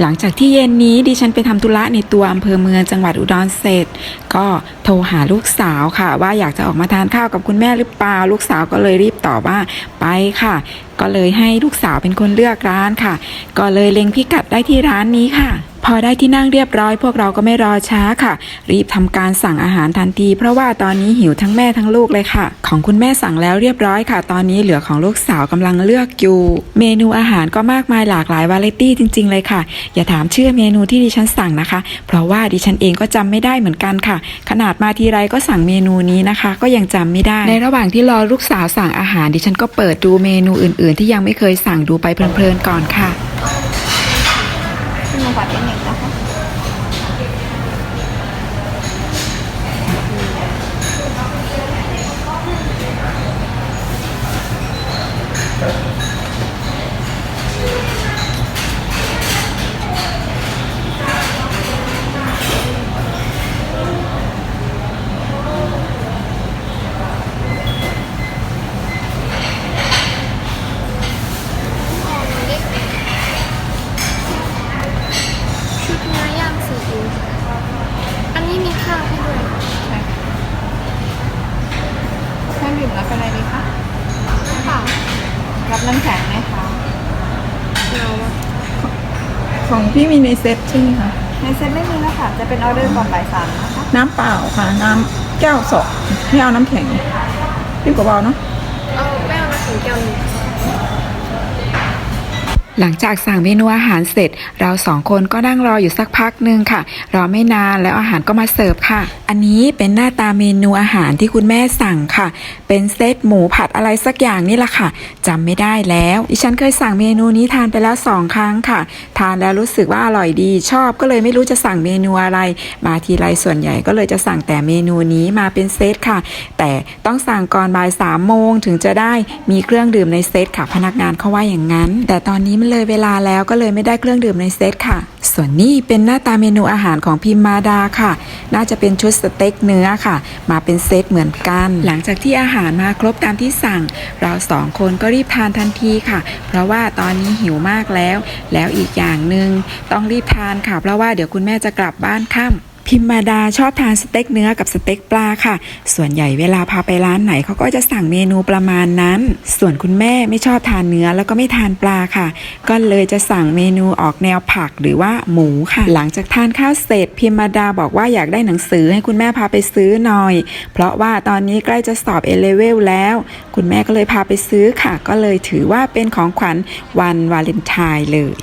หลังจากที่เย็นนี้ดิฉันไปทำธุระในตัวอำเภอเมืองจังหวัดอุดรเสร็จ ก็โทรหาลูกสาวค่ะ ว่าอยากจะออกมาทานข้าวกับคุณแม่หรือเปล่า ลูกสาวก็เลยรีบตอบว่าไปค่ะ ก็เลยให้ลูกสาวเป็นคนเลือกร้านค่ะ ก็เลยเล็งพิกัดได้ที่ร้านนี้ค่ะ พอได้ที่นั่งเรียบร้อย พวกเราก็ไม่รอช้าค่ะ รีบทำการสั่งอาหารทันที เพราะว่าตอนนี้หิวทั้งแม่ทั้งลูกเลยค่ะ ของคุณแม่สั่งแล้วเรียบร้อยค่ะ ตอนนี้เหลือของลูกสาวกำลังเลือกอยู่ เมนูอาหารก็มากมายหลากหลายวาไรตี้จริง ๆ เลยค่ะ อย่าถามชื่อเมนูที่ดิฉันสั่งนะคะ เพราะว่าดิฉันเองก็จำไม่ได้เหมือนกันค่ะ ขนาดมาทีไรก็สั่งเมนูนี้นะคะ ก็ยังจำไม่ได้ ในระหว่างที่รอลูกสาวสั่งอาหารดิฉันก็เปิดดูเมนูอื่น ๆ ที่ยังไม่เคยสั่งดูไปเพลินๆก่อนค่ะ ชุ รับน้ำแข็งไหมคะเราอะของพี่มีในเซ็ตใช่ไหมคะ ในเซ็ตไม่มีแล้วค่ะ จะเป็นออเดอร์ก่อนบ่ายสามนะคะน้ำเปล่าค่ะ น้ำแก้วสองไม่เอาน้ำแข็งรีบกว่าเบาเนาะ เอาแป้งมาถึงแก้วหนึง หลังจากสั่งเมนูอาหารเสร็จ เราสองคนก็นั่งรออยู่สักพักหนึ่งค่ะ รอไม่นานแล้วอาหารก็มาเสิร์ฟค่ะ อันนี้เป็นหน้าตาเมนูอาหารที่คุณแม่สั่งค่ะ เป็นเซตหมูผัดอะไรสักอย่างนี่แหละค่ะจำไม่ได้แล้ว ดิฉันเคยสั่งเมนูนี้ทานไปแล้วสองครั้งค่ะ ทานแล้วรู้สึกว่าอร่อยดี ชอบก็เลยไม่รู้จะสั่งเมนูอะไร มาทีไรส่วนใหญ่ก็เลยจะสั่งแต่เมนูนี้มาเป็นเซตค่ะ แต่ต้องสั่งก่อนบ่ายสามโมงถึงจะได้มีเครื่องดื่มในเซตค่ะ พนักงานเขาว่าอย่างนั้น แต่ตอนนี้เลยเวลาแล้วก็เลยไม่ได้เครื่องดื่มในเซตค่ะ ส่วนนี้เป็นหน้าตาเมนูอาหารของพิมมาดาค่ะ น่าจะเป็นชุดสเต็กเนื้อค่ะ มาเป็นเซตเหมือนกัน หลังจากที่อาหารมาครบตามที่สั่ง เราสองคนก็รีบทานทันทีค่ะ เพราะว่าตอนนี้หิวมากแล้ว แล้วอีกอย่างหนึ่งต้องรีบทานค่ะ เพราะว่าเดี๋ยวคุณแม่จะกลับบ้านค่ำ พิมมาดาชอบทานสเต็กเนื้อกับสเต็กปลาค่ะ ส่วนใหญ่เวลาพาไปร้านไหนเขาก็จะสั่งเมนูประมาณนั้น ส่วนคุณแม่ไม่ชอบทานเนื้อแล้วก็ไม่ทานปลาค่ะ ก็เลยจะสั่งเมนูออกแนวผักหรือว่าหมูค่ะ หลังจากทานข้าวเสร็จ พิมมาดาบอกว่าอยากได้หนังสือให้คุณแม่พาไปซื้อหน่อย เพราะว่าตอนนี้ใกล้จะสอบเอเลเวลแล้ว คุณแม่ก็เลยพาไปซื้อค่ะ ก็เลยถือว่าเป็นของขวัญวันวาเลนไทน์เลย